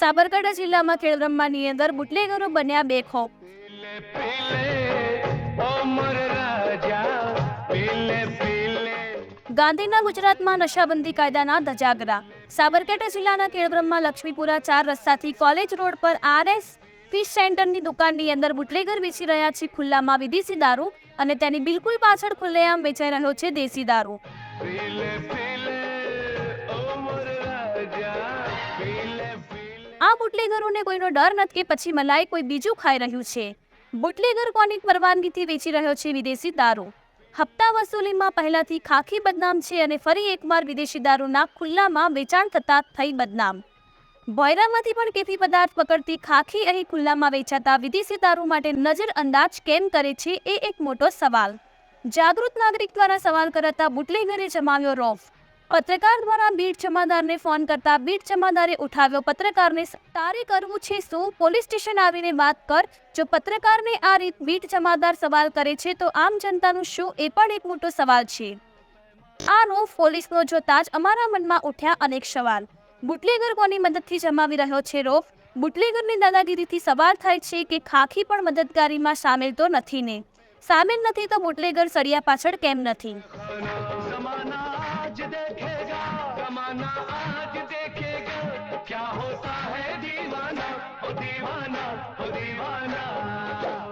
સાબરકાંઠા જિલ્લામાં ખેડબ્રહ્માની અંદર બુટલેગરો બન્યા બેખોફ ગાંધીના ગુજરાતમાં નશાબંધી કાયદાના ધજાગરા. સાબરકાંઠા જિલ્લાના કેળબ્રમમાં લક્ષ્મીપુરા ચાર રસ્તાથી કોલેજ રોડ પર આરએસ ફિશ સેન્ટરની દુકાનની અંદર બુટલેગર વેચી રહ્યા છે ખુલ્લામાં વિદેશી દારૂ અને તેની બિલકુલ પાછળ ખુલ્લેઆમ વેચાઈ રહ્યો છે દેશી દારૂ. આ બુટલેગરોને કોઈનો ડર નથી કે પછી મલાઈ કોઈ બીજું ખાઈ રહ્યું છે. બુટલેગર કોની પરવાનગીથી વેચી રહ્યો છે વિદેશી દારૂ. હપ્તા વસૂલીમાં પહેલાથી ખાખી બદનામ છે અને ફરી એકવાર વિદેશી દારૂના ખુલ્લામાં વેચાણ થતા થઈ બદનામ. બોયરામાંથી પણ કેફી પદાર્થ પકડતી ખાખી અહીં ખુલ્લામાં વેચાતા વિદેશી દારૂ માટે નજર અંદાજ કેમ કરે છે એ એક મોટો સવાલ. જાગૃત નાગરિક દ્વારા સવાલ કરાતા બુટલેગરે જમાવ્યો રોફ. પત્રકાર દ્વારા બીટ જમાદારને ફોન કરતા બીટ જમાદારે ઉઠાવ્યો પત્રકારને તારે કરવું છે શું? પોલીસ સ્ટેશન આવીને વાત કર. જો પત્રકારને આ રીત બીટ જમાદાર સવાલ કરે છે, તો આમ જનતાનું શું? એ પણ એક મોટો સવાલ છે. આ રોફ પોલીસનો જોતા જ અમારા મનમાં ઉઠ્યા અનેક સવાલ. બુટલેગર કોની મદદથી જમાવી રહ્યો છે રોફ બુટલેગરની દાદાગીરીથી સવાલ થાય છે કે ખાખી પણ મદદગારીમાં સામેલ તો નથી ને? સામેલ નથી તો બુટલેગર સળિયા પાછળ કેમ નથી? दीवाना आज देखेगा क्या होता है दीवाना ओ दीवाना ओ दीवाना